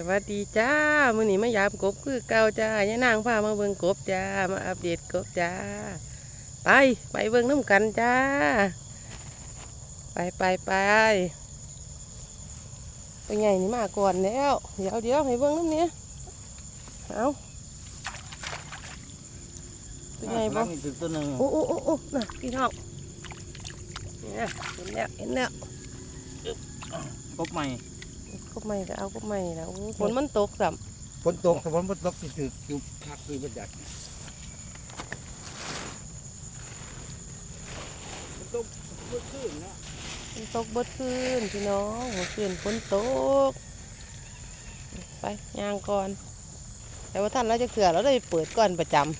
สวัสดีจ้ามื้อนี้มายามกบคือเก่าจ้ายายนางพามาเบิ่งกบจ้า มาอัปเดตกบจ้า ไปไปเบิ่งน้ำกันจ้า ไปไปไปไปไงนี่มาก่อนแล้ว เดี๋ยวเดี๋ยวให้เบิ่งน้ำเนี้ยเอาเป็นไงบ่นี่ถึงตัวหนึ่งโอ้โอ้โอ้โอ้น่ะพี่น้องเนี่ยเห็นแล้วเห็นแล้วพบใหม่ กบใหม่ก็เอากบใหม่แล้วโอ้ฝนมันตกสัมฝนตกแต่ฝนบ่ตกสิถืออยู่พักคือประหยัดฝนตกเมื่อคืนนะฝนตกเบดคืนพี่น้องเมื่อคืนฝนตก ไปย่างก่อน แต่ว่าท่านเราจะเกลือเราได้เปิดก่อนประจำ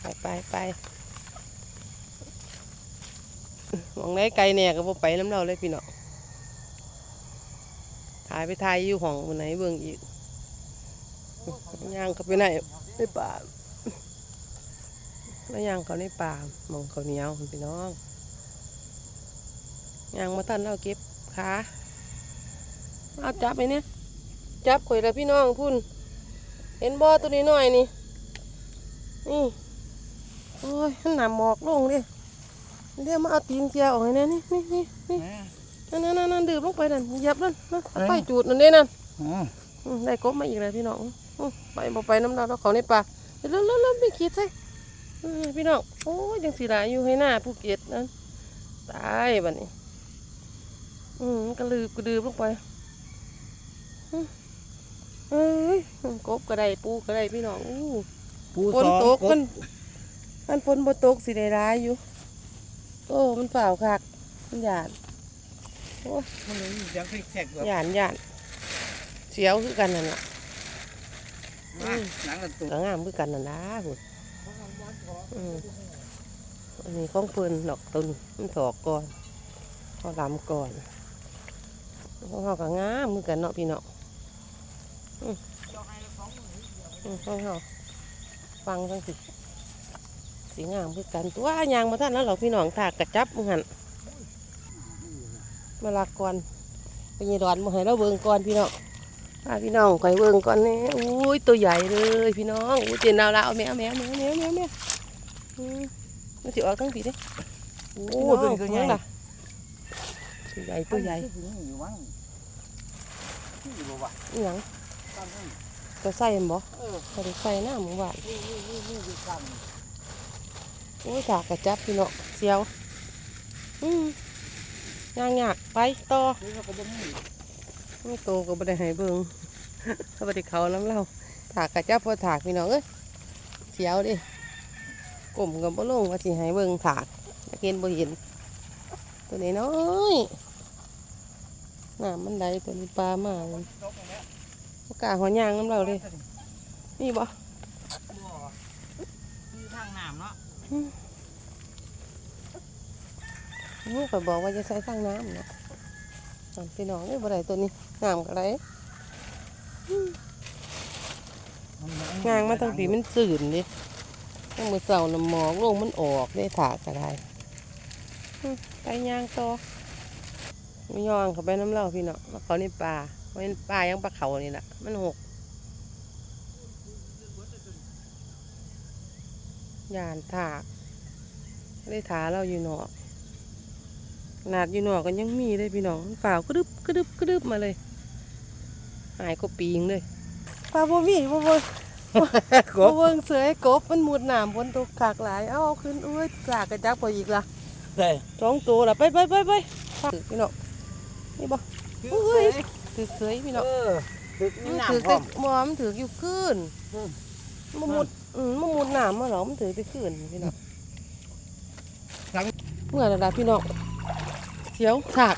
ไปไปไปมองได้ไกลเนี่ยก็บ่ไปน้ำเราเลยพี่น้อง ถ่ายไปถ่ายอยู่ห้องวันไหนเบิ่งอีกย่างเขาไปไหนในป่าแล้วย่างเขาในป่ามองเขาเหนียวพี่น้องย่างมาท่านเราเก็บขาเอาจับไปเนี่ยจับข่อยละพี่น้องพุ่น เห็นบ่อตัวนี้หน่อยนี่นี่โอ้ยมันหนาหมอกลงดิเดี๋ยวมาเอาตีนเกียร์ออกให้แน่นี่นี่นี่นี่ นนั่นนั่นนั่นดื่มลงไปนั่นเหยียบนั่นนั่นเอาไฟจูดนั่นเด้นั่นอ๋ออืมได้กบมาอีกแล้วพี่น้องอืมไปบ่ไปน้ำเราเราเขาในป่าเร็วเร็วเร็วไม่คิดใช่อืมพี่น้องโอ้ยยังสีหลายอยู่ให้หน้าภูเก็ตนั่นตายบัดนี้ อืมกระลืบกระดืบลงไปอืมเอ้ยกบก็ได้ปูก็ได้พี่น้องอู้ปูฝสนองตกบมันมันฝนบ่ตกสิได้ร้ายอยู่ โอ้มันเปล่าคักมันหยาด โอ้ยมันเลยเสียงคลิกแทกแบบหยาดหยาดเสียวคือกันนั่นล่ะมาหนังกันตุกก็งามคือกันนั่นนะพุ่นอืมอันนี้ของเพิ่นดอกตุนมันถอกก่อนเขาลำก่อนของเขาก็งามคือกันเนาะพี่เนาะอืมอืมของเขาฟังจังสิสีงามคือกันตัวยางมาท่านแล้วหรอกพี่น้องถากกระจับมึงหัน มาลากก่อนไปยีดอนมาให้เราเบิ่งก่อนพี่น้องพาพี่น้องไปเบิ่งก่อนนี่อุ้ยตัวใหญ่เลยพี่น้องอุ้ยเจนดาวลาวแมวแมวแมวแมวแมวแมวมมันสิออกทั้งปีด้โอ้โอ้ตัวตัวใหญ่ละตัวใหญ่ตัวใหญ่อยู่มั้งนี่บ่วะอหยังตัวใส่เห็นบ่ตัวใส่หน้าหมูหวานนี่นี่นี่นี่อยู่กันโอ้ยถากกระจับพี่น้องเสียวอืม ยางยากไปต่อนี่เราก็บ่มีไม่โตก็บ่ได้ให้เบิ่งเขาบ่ได้เขาน้ำเล่าถากกระจับพอถากพี่น้องเอ้ยเสียวเดิกลมกับบ่ลงว่าสิให้เบิ่งถากอยากเห็นบ่เห็น ตัวนี้น้อยน้ำมันไหลตัวนี้ปลามาเลยปากกล้าหัวยางน้ำเราเลยนี่บ่มีทางน้ำเนาะ ลูกก็บอกว่าจะใส่ทางน้ำเนาะนั่นพี่น้องนี่บ่ได้ตัวนี้น้ำก็ไหลงางมาตั้งปีมันสื่นดิตั้งมือเสาน้ำหมอกลงมันออกได้ถากก็ได้อืมไปย่างต่อไม่ยองเขาไปน้ำเล่าพี่เนาะแล้วเขาในป่าเขาเป็นป่ายังปลาเขานี่แหละมันหกยานถากได้ถาเราอยู่นอก ขนาดอยู่นอกกันยังมีเลยพี่น้องฝ่าวกระดึบกระดึบกระดึบมาเลย หายก็ปีงเลยปลาบ่มีบ่บ่กบ่บเบิ่งเสือไอ้กบมันมุดน้ำบนตกขากหลายเอาเอาขึ้นเอ้ยสากกระจับไปอีกละได้สองตัวละไปไปไปไปถือพี่น้องนี่บ่คือถือเสยพี่น้องเออตึกมีมันน้ำถือพร้แต่อม หมอมันถืออยู่ขึ้นอืม มันมุดอืมมันมุดน้ำมาเหรอมันถือไปขึ้นพี่น้องเมื่อระดับพี่น้อง เสียวถาก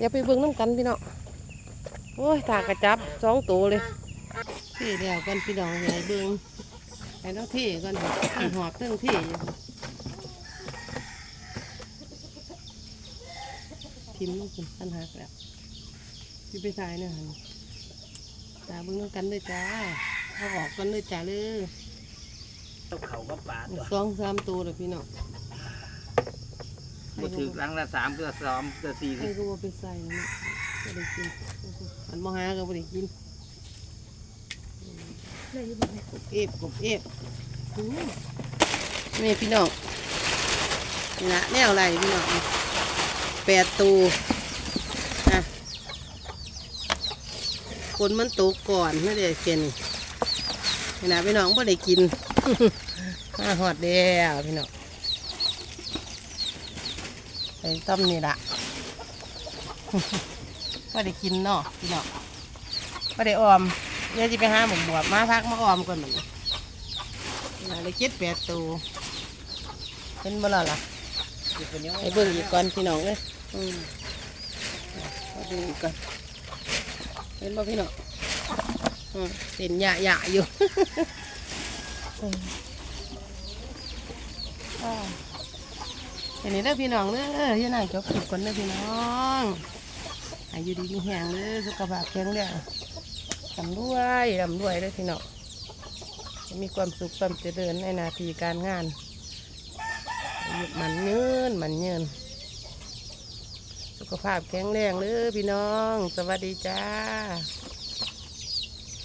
อย่าไปเบิ่งน้ำกันพี่น้องโอ้ยถากกระจับสองตัวเลยที่เดียวกันพี่น้องใหญ่เบิ่งไอ้น้องที่ก่อนที่หอบเรื่องที่อยู่ทิมลูกคุณปัญหาแล้วพี่ไปทายเนี่ยหั่นตาเบิ่งน้ำกันเลยจ้าเอาออกกันเลยจ้าเลยเขาก็ปลาตัวสองสามตัวเลยพี่น้อง บ่ถือครั้งละสามเกือสองเกือสี่ให้ก็ว่าไปใส่นะบ่ได้กินมันบ่หาก็บ่ได้กินเลยอยู่แบบนี้กบเอฟกบเอฟนี่พี่น้องนี่นะแนวอะไรพี่น้องนี่แปดตูอะคนมันตกก่อนไม่ได้เกินนี่นะพี่น้องไม่ได้กิน มาหอดเดียวพี่น้องไป ต้มนี่ละไม่ได้กินเนาะพี่น้องไม่ได้ออมเดี๋ยวจะไปหาหมกบวบมาพักมาออมก่อนเหมือนนี่นะเลยเจ็ดแปดตัวเป็นบ่ล่ะล่ะไอ้เบิ่งอีกก่อนพี่น้องเลยอืมเอาดูอีกก่อนเป็นบ่พี่น้องเป็นหยะหยะอยู่อืมอ่า เห็นนี้เด้อพี่น้องเด้อที่นั่งจบคลิปก่อนเด้อพี่น้องอายุดีมีแหงเด้อสุขภาพแข็งแรงลำด้วยลำด้วยเด้อพี่น้องให้มีความสุขความเจริญในนาทีการงานอายุมันเงินมันเงินสุขภาพแข็งแรงเด้อพี่น้อง สวัสดีจ้า